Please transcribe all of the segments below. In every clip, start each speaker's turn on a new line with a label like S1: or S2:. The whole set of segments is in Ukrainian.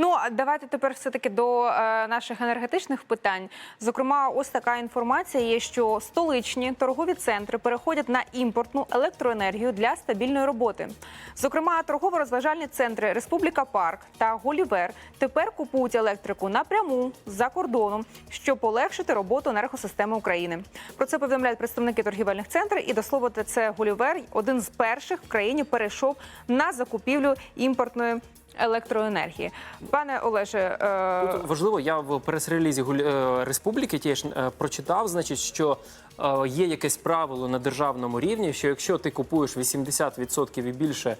S1: Ну давайте тепер все таки до е, наших енергетичних питань. Зокрема, ось така інформація є, що столичні торгові центри переходять на імпортну електроенергію для стабільної роботи. Зокрема, торгово-розважальні центри Республіка Парк та Голівер тепер купують електрику напряму за кордоном, щоб полегшити роботу енергосистеми України. Про це повідомляють представники торгівельних центрів. І до слова, це Голівер один з перших в країні перейшов на закупівлю імпортної електроенергії. Пане Олеже, е,
S2: Тут важливо, я в прес-релізі е, республіки теж е, прочитав, значить, що е, є якесь правило на державному рівні, що якщо ти купуєш 80% і більше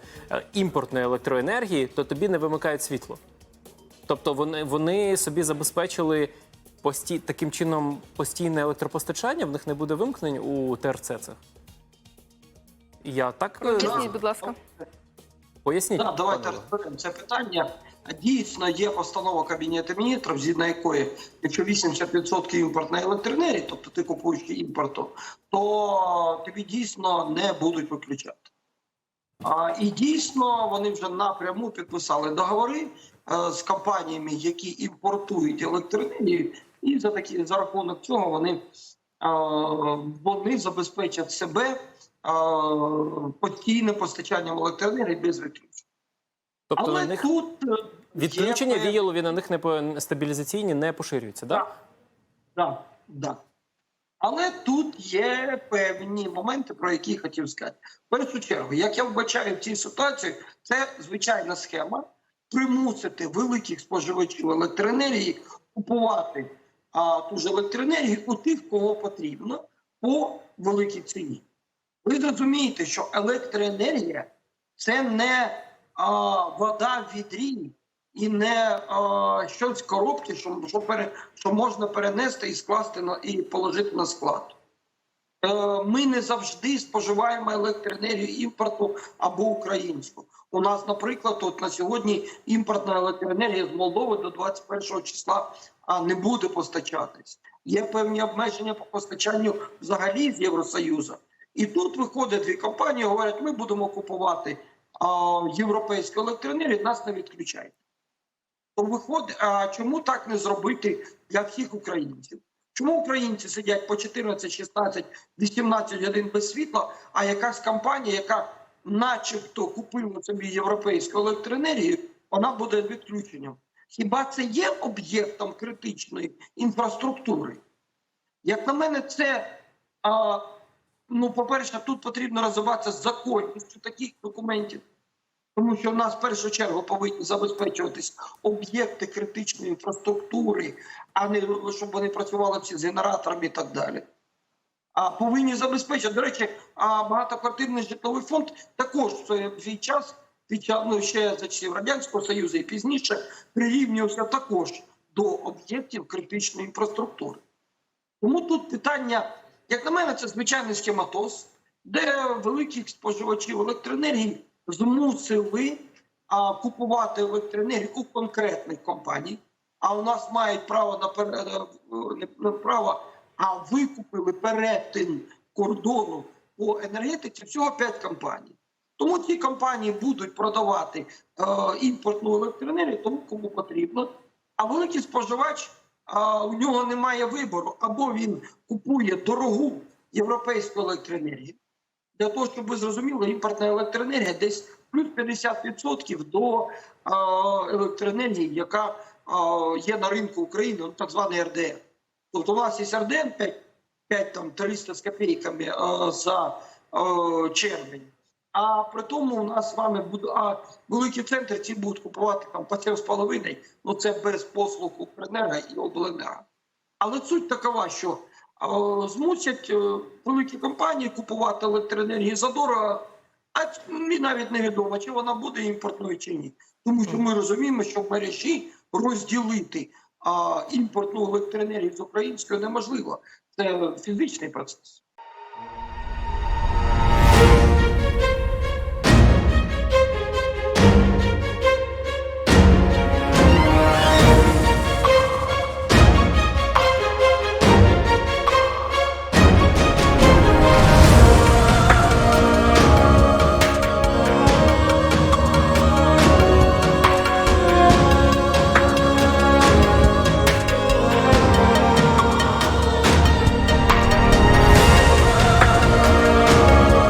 S2: імпортної електроенергії, то тобі не вимикають світло. Тобто вони, вони собі забезпечили пості, таким чином постійне електропостачання, в них не буде вимкнень у ТРЦ цих. Я так
S1: поясніть, будь ласка.
S2: Поясніть.
S3: Да, давайте розберемо це питання. Дійсно, є постанова Кабінету міністрів, згідно якої, якщо 80% імпортної електроенергії, тобто ти купуєш імпорту, то тобі дійсно не будуть виключати. А, і дійсно вони вже напряму підписали договори е, з компаніями, які імпортують електроенергію, і за такі за рахунок цього вони, е, вони забезпечать себе постійним постачанням електроенергії без виключень.
S2: Тобто
S3: Але
S2: на них
S3: тут е,
S2: відключення
S3: є
S2: віялові на них не по- стабілізаційні не поширюються, так?
S3: Так, так, так. Але тут є певні моменти, про які я хотів сказати. В першу чергу, як я вбачаю в цій ситуації, це звичайна схема примусити великих споживачів електроенергії купувати а, ту ж електроенергію у тих, кого потрібно, по великій ціні. Ви зрозумієте, що електроенергія це не а, вода в відрі і не а, щось в коробці, що, що, пере, що можна перенести і скласти на і положити на склад. Е, Ми не завжди споживаємо електроенергію імпорту або українську. У нас, наприклад, от на сьогодні імпортна електроенергія з Молдови до 21 числа не буде постачатись. Є певні обмеження по постачанню взагалі з Євросоюзу. І тут виходять дві компанії, говорять, ми будемо купувати а, європейську електроенергію, нас не відключають. То виходить, а чому так не зробити для всіх українців? Чому українці сидять по 14, 16, 18 годин без світла, а якась компанія, яка начебто купила собі європейську електроенергію, вона буде відключенням? Хіба це є об'єктом критичної інфраструктури? Як на мене, це а, ну, по-перше, тут потрібно розвиватися з законністю таких документів. Тому що в нас в першу чергу повинні забезпечуватись об'єкти критичної інфраструктури, а не щоб вони працювали всі з генераторами і так далі. А повинні забезпечити. До речі, а багатоквартирний житловий фонд також в свій час, під час ну, ще за часів Радянського Союзу і пізніше, прирівнювався також до об'єктів критичної інфраструктури. Тому тут питання, як на мене, це звичайний схематоз, де великих споживачів електроенергії змусили а, купувати електроенергію у конкретних компаній. А у нас мають право на пере- е, не- право, а викупили перетин кордону по енергетиці всього 5 компаній. Тому ці компанії будуть продавати е, імпортну електроенергію, тому кому потрібно. А великий споживач а, у нього немає вибору, або він купує дорогу європейську електроенергію. Для того, щоб ви зрозуміли, імпортна електроенергія десь плюс 50% до електроенергії, яка є на ринку України, ну, так званий РДН. Тобто у нас є РДН 5, 5 там, 300 з копійками за червень. А при тому у нас з вами буде а великі центри ці будуть купувати там по 7,5, ну це без послуг Укренерго і обленерго. Але суть такова, що е, змусять е, великі компанії купувати електроенергію за дорого, а навіть невідомо, чи вона буде імпортною чи ні. Тому що ми розуміємо, що в мережі розділити а, імпортну електроенергію з українською неможливо. Це фізичний процес.